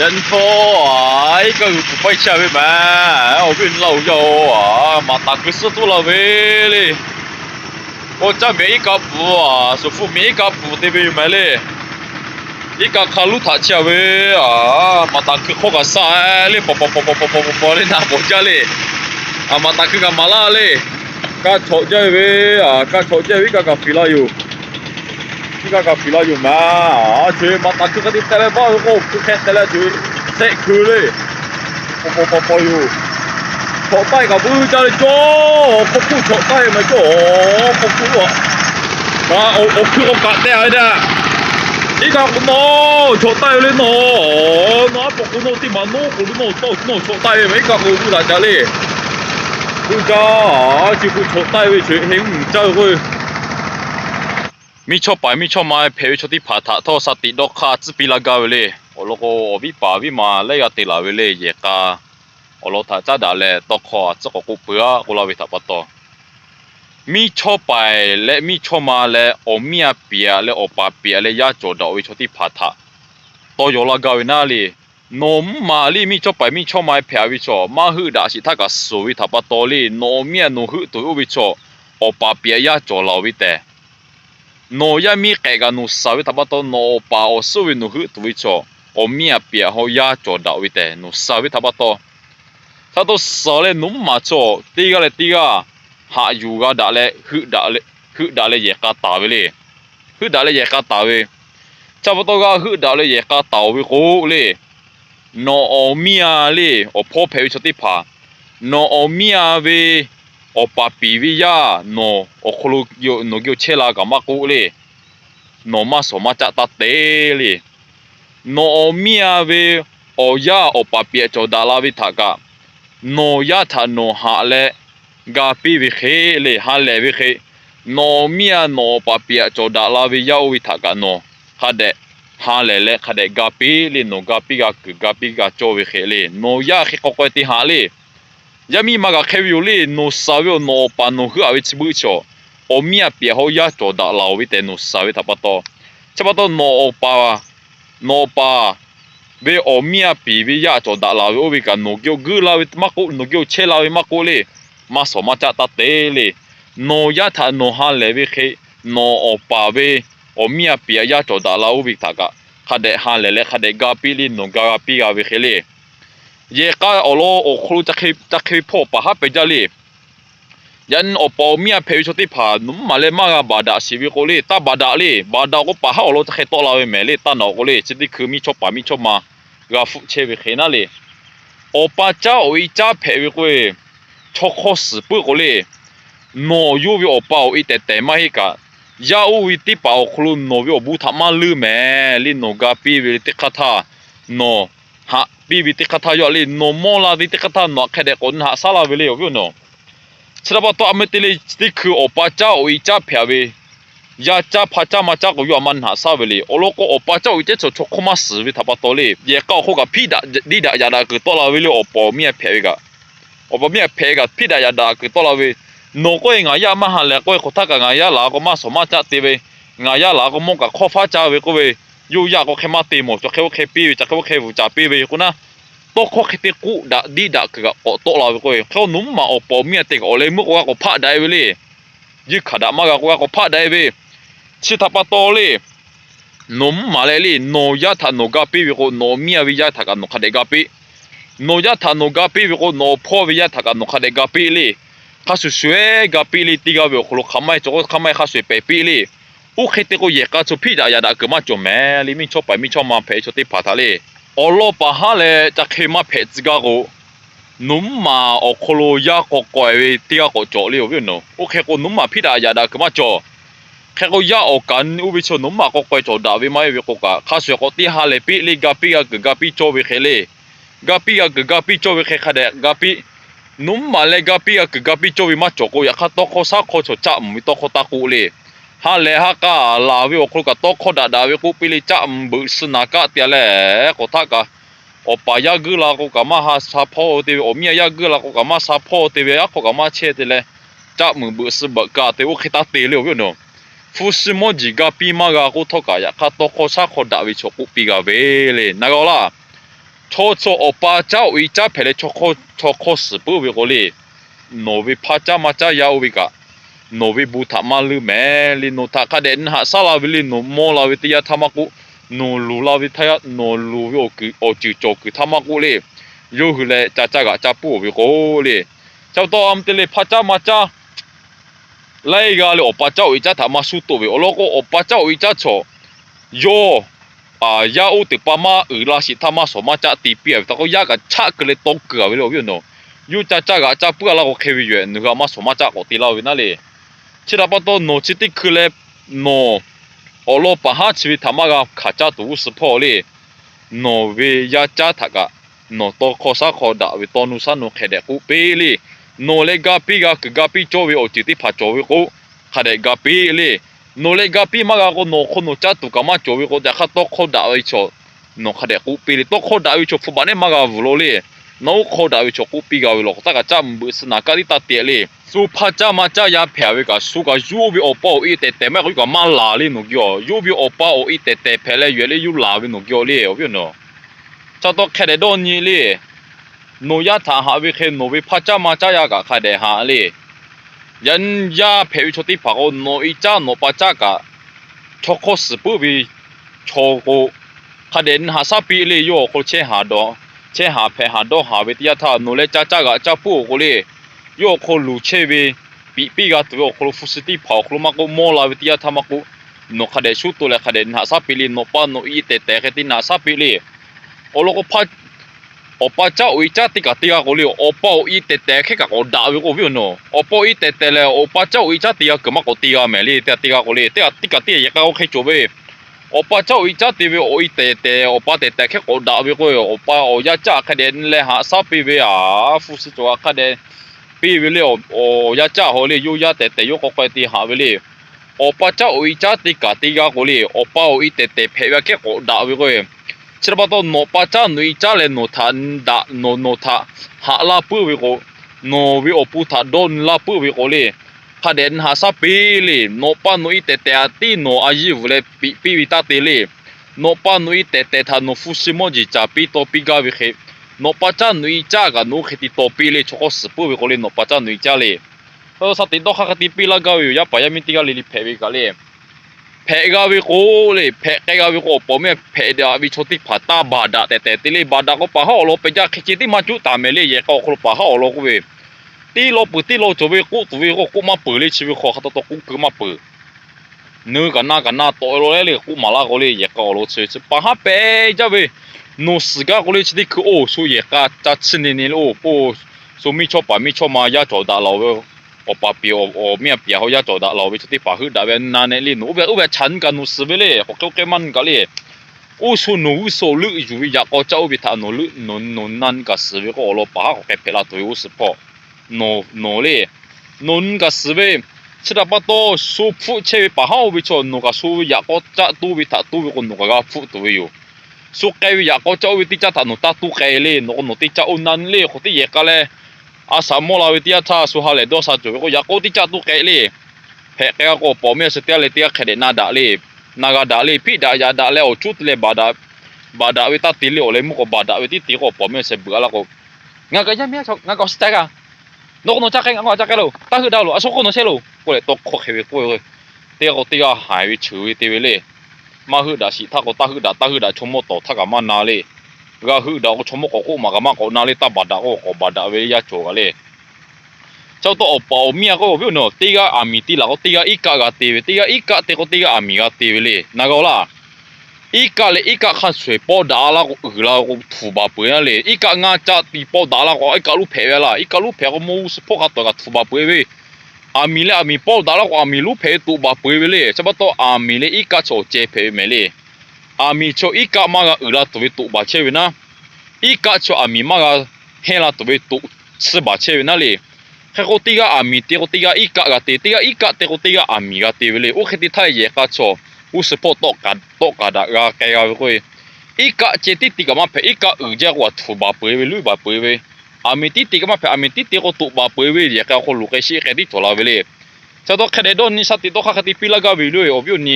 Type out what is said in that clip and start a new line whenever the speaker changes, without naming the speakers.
人拖啊，一个不会吃的嘛，我变老肉啊，马达克斯都老味嘞。我这每一个布啊，是付每一个布的呗买嘞，一个卡路塔吃呗啊，马达克好个啥嘞，啵啵啵啵啵啵啵啵嘞，那不吃嘞，啊马达克干嘛啦嘞？干炒这呗啊，干炒这呗，干干皮拉油。 키가 가피라 유마 아 주의 막 바퀴가 뒤따라 봐고 그렇게 따라 주의 세 그래 뽀뽀뽀뽀요 저빠이가 무자를 줘 폭풍 저빠이만 줘 폭풍 와나 어큐가 갔대 아니다 이가 고노 저빠이를 노나 폭풍 어디 만노 고르노 또노 저빠이 왜 가고 무다 자리不知道，就不错，带回去很照顾。 มิชอบไปมิชอบมาเพลชที่ผ่าทัดทศติดอกคาจิปีลากาเวลยโอ้โลกวิปาวิมาเลยติลาเวเลยเยกาโอ้โลถ้าจะด่าเลยตอกคาจะก็กูเปื่อกูลาวิทับปตมีชอบไปและมีชอบมาและโอมีอาเปียและโอปาเปียและยาจดอวิชติพัตาทัตโยลากาเวนาลีนมมาลีมีชอบไปมีชอบมาเพลวิชอมาหืด่าสิทักกสุวิทับปตลีโนมียนูหืดตัววิชอโอปาเปียยาโจลาวิเต Noja mikäkä nussa vi tapato nopa osuvi nuhu tuicho. Omia pia ho ja choda uite nussa vi tapato. Tato sole numma cho tiga le tiga. Ha yuga da le hu da le hu da le yeka tawi le. Hu da le yeka tawi. Tapato ga hu da le yeka tawi ko le. No omia le o po pe ucho tipa. No omia vi o papivi ya no o khulu yo no gyo chela ka ma ku le. No ma so ma cha ta te le no o mia ve o ya o papi cho dala vi tha ka no ya tha no ha le ga pi vi khe le ha le vi khe. No mia no papi cho dala vi ya vi tha ka no. Ha de ha le le kha de ga pi le no ga pi ga ga pi ga cho vi khe le. No ya khi ko ko ti ha le. Yami maga keviuli no savio no panohu awitsi bucho. Omia pieho yato da lawite no savi tapato. Chapato no opa no pa ve omia pivi yato da lawi ovika no gyo gu lawi mako no gyo che lawi mako le maso macha ta tele no yata no ha levi ke no opa ve omia pia yato da lawi taka khade ha lele khade ga pili no ga pi ga vi khele 얘가어로오크루자키자키포바하베자리 yan opo mia pe choti pa male maga bada siwi ko le ta bada le bada ko pa ha lo ta khe to la we me le ta no ko le chiti khu mi chopa mi choma ga fu che we khena le opa cha oi cha pe we ko chokho si bu ko le no yu wi opa o i te te ma hi ka ya u wi ti pa o khlu no wi o bu tha ma lu me li no ga pi wi ti kha tha no บีบีติคทายอลีโนมอลาดิติคทานอแค่เด็กคนหาซาลาเวลีอยู่เนาะฉะนั้ตัวอเมติลีติดคืออปาเจ้าอีจ้าเพียวียาจ้าพัจามาจ้าก็อยู่มันหาซาเวลีโอโลก็อปาเจ้าอีเจ้าชกคมาสิวิทับตัวเลยเยก้าเขากับพี่ดาดีดักยาดักตัวลาเวลีอปอมีเพียวีกะอปอมีเพียกับพี่ดายาดักตัวลาวิโนก็เองอายามาหาเล็กก็เขาทักกันอายาลาก็มาสมาจ้าตีเวงายาลาก็มองกับข้อฟ้าจ้าเวก็เว ยูยากก็แค่มาตีหมดจะแค่ว่าแค่ปีจะแค่ว่าแค่จ่าปีไปกูนะโตข้อแค่ตีกูด่าดีด่าคือก็โตเราไปกูเขาหนุ่มมาโอปอมีติกโอเลยมุกว่าก็พาได้ไปเลยยึดขาดมาก็ว่าก็พาได้ไปชิทับปะโตเลยหนุ่มมาเลยเลยโนยาทานโนกาปีไปกูโนมีวิยาทากันโนคาเดกาปีโนยาทานโนกาปีไปกูโนพ่อวิยาทากันโนคาเดกาปีเลยข้าสุสวยกาปีเลยตีกาไปกูขมายจกขมายข้าสวยไปปีเลย อุคเตโกเยกาสุพี่ดายาดาเกมาจมแม่ลิมิชอบไปมิชอบมาเพชติพาทะเลอโลปะฮะเลจะเคมาเพจกาโกนุ่มมาโอโคโลยากกอยเตียกจอเลียววิโนโอเคกนุ่มมาพี่ดายาดาเกมาจอแค่ก็ยาออกกันอุบิชนุ่มมาก็ไปจอดาวิไม่วิโกกะข้าสวยก็ตีฮาเลปิลิกาปิกากกาปิจอวิเคเลกาปิกากกาปิจอวิเคคาเดกกาปินุ่มมาเลกาปิกากกาปิจอวิมาจอโกยาข้าตโคซาโคจอจัมวิตโคตะกูเล ฮัลเลฮักะลาวิโอครูกะโตโคดาดาวิคุปิลิจัมบุสนากะเตียเล่กทักะโอปายากึลากุกะมาฮาซาโพเตวโอมียากึลากุกะมาซาโพเตวยะกุกะมาเชเตเล่จัมบุสบกะเตวคิตาเตเลวิโนฟุสโมจิกะปีมากากุทกะยะคาโตโคซาโคดาวิโชกุปิกาเวเลนั่งกอลาโชโซโอปาเจ้าอีจ้าเพเลโชโคโชโคสปุวิโกลีโนวิพาจ้ามาจ้ายาวิกะ novi bu thama lu me li no tha kha den ha sala vi li no mo la vi tia thama ku no lu la vi thaya no lu yo ki o chi cho ki thama ku le yo hu le cha cha ga cha pu vi ko le chao to am te le pha cha ma cha lai ga le opa cha oi cha thama su to vi o lo ko opa cha oi cha cho yo a ya u te pa ma u la si thama so ma cha ti pi ta ko ya ga cha ke le to ka vi lo vi no ยูจ้าจ้าก็จ้าเพื่อเราก็เคยอยู่นึกว่ามาสมัครก็ตีเราวินาเลย 치라바도 노치티 클랩 노 올로 바하 치위 타마가 가자 두스포리 노웨 야자타가 노토 코사 코다 위토누사 노케데 쿠페리 노레 가피가 그 가피 조위 오치티 파조위고 카레 가피리 노레 가피 마가고 노코 노자 두가마 조위고 자카 토코 다위초 노카데 쿠페리 토코 다위초 푸바네 마가 블로리 นกขอดาวิชกุปีกาวิลกตากะจำบุษนักการิตาเตลีสุภาจามาจายาเผวิกาสุกายูบิโอปาอีเตเตไม่ก็มาลาลินุกิโอยูบิโอปาอีเตเตเพลเยเลยูลาวินุกิโอเลอวิโนชาตอเคเดดอนีเลโนยาทาหาวิเคโนวิพาจามาจายากะคาเดหาเลยันยาเผาวิชติภาโกโนอีจาโนปาจากะชกุสปุวิโชโกคาเดนหาซาปีเลโยโคเชฮาด เชหาแพหาดหาเวทีท่าหนูเลจ้าจ้ากะจ้าผู้กูเลยโยโคลูเชวีปีปีกะตัวโคลฟุสติพาวคลมากุโมลาเวทีท่ามากูหนูขเดชุดตุเลยขเดนหาซาปิลีนโปานโนอีเตเตเขตินาซาปิลีโอโลกพัดโอปาเจ้าอุจ้าติกะติกากูเลยโอปาอีเตเตเขกะโอดาวิกูวิโนโอปาอีเตเตเลโอปาเจ้าอุจ้าติกะกะมากุติกาเมลีเตติกากูเลยเตติกาติกะกะกูเขจูเว 오빠 저 이자 TV 오이때때 오빠 때때 캐 오다비고요 오빠 오야자 카덴 레하 사피비야 후스 좋아 카덴 비빌레 오야자 홀리 유야 때때 요코까지 하빌리 오빠 저 이자 티가 티가 고리 오빠 오이때때 페야 캐 오다비고요 치르바도 노빠자 누이자레 노탄다 노노타 하라 뿌비고 노비 오푸타 돈라 뿌비고리 พเดนหาซาปีลีโนปานุยเตเตอตีโนอายิวเลปีปีวิตาตีลีโนปานุยเตเตทานุฟุชิโมจิจาปีโตปีกาวิเคโนปาจานุยจ้ากันุเขติโตปีลีชกสปุวิโกลีโนปาจานุยจ้าลีเออสติโตขคติปีลากาวิวยาปายามิติกาลิลิเพวิกาลีเพกาวิโกลีเพกกาวิโกปอมเอเพเดาวิชติผาตาบาดาเตเตติลีบาดาก็ปะฮาโลเปจักขจิติมาจุตามเลีเยกอคลปะฮาโลกุเว tí lô bự, tí lô chỗ về cũ tụi về có cũ mà bự lên chỉ về khó khăn tao cũng cứ mà bự. Nữ cái na cái na, tội rồi đấy cũ mà la có lên giặc có lô chơi chứ bà hát bé cho về. Nô sĩ cái có lên chỉ đi cứ ô số giặc cả nên nên ô ô số mi cho bà, mi cho mà, giá à, cho đã lâu rồi ô bà biểu ô mi biểu họ giá cho đã lâu rồi chỉ đi bà hư đã về na này lên nó về về chán cái nô sĩ về đấy hoặc cái mặn cái đấy ô số nô số lữ dù vì giặc có cháu vì thằng nô lữ nô nô năn cả sự về có lô bà học cái phe là tôi ô support 努努力，努个思维，吃了不多，舒服，吃不好，为错努个舒也个扎都为他都为个努个服都为有，苏该为也个扎为滴扎他努他都该嘞，努努滴扎乌难嘞，或滴也个嘞，阿啥莫啦为滴扎苏哈嘞多啥做，个也个滴扎都该嘞，嘿个个泡面是滴嘞滴开的那达嘞，那个达嘞皮达也达嘞，我出嘞巴达。บาดาวิตาติเลโอเลมุกบาดาวิติติโกปอมเมเสบกาลาโกงากะยะเมียชอกงากอสเตกา no no chắc anh ngọ chắc cái lô ta hư đau lô à số con nó xe lô cô lại tóc khó khề cô rồi tia cô tia hải với chữ với tia lê mà hư đã xị thắc cô ta hư đã ta hư đã chống một tổ thắc cả mà nà lê gà hư đã cô chống một cô cô mà cả mà cô nà lê ta bà đã cô cô bà đã với gia chỗ cả lê cháu tôi ở bảo mía cô biểu nó tia ami tia là cô tia ít cả cả tia tia ít cả tia cô tia ami cả tia lê nà cô là อีกเลยอีก一个嘞，一个看水波打啦，我鱼啦，我土巴背啊嘞，一个眼只地波打啦，我一个路皮啦，一个路皮我冇是破下ตัว个土巴背喂。อามีเลยอามีป้อดาละกว่ามีลูกเพตุบาปุยไเลยใช่ปะตัวอามีเลยอีกาอบเจเพไปเลยอามีชอบอีกามากะอือละตัวตุบาเชวินะอีกาโชอามีมากะเฮละตัวตุสบาเชวินะเลยเฮโกติกาอามีเตโกติกาอีกาก็เตติกาอีกาเตโกติกาอามีก็เตไปเลยโอเคติไทยเยก็ชอบ po to ka to ka da ga ka ga ko ika che ti tiga ma pe ika u ja wa tu ba pe we lu ba pe we ami ti tiga ma pe ami ti te ko tu ba pe we ye ka ko lu ke shi ke di to la we le sa to khede don ni sa ti to kha khati pila ga we lu o bi ni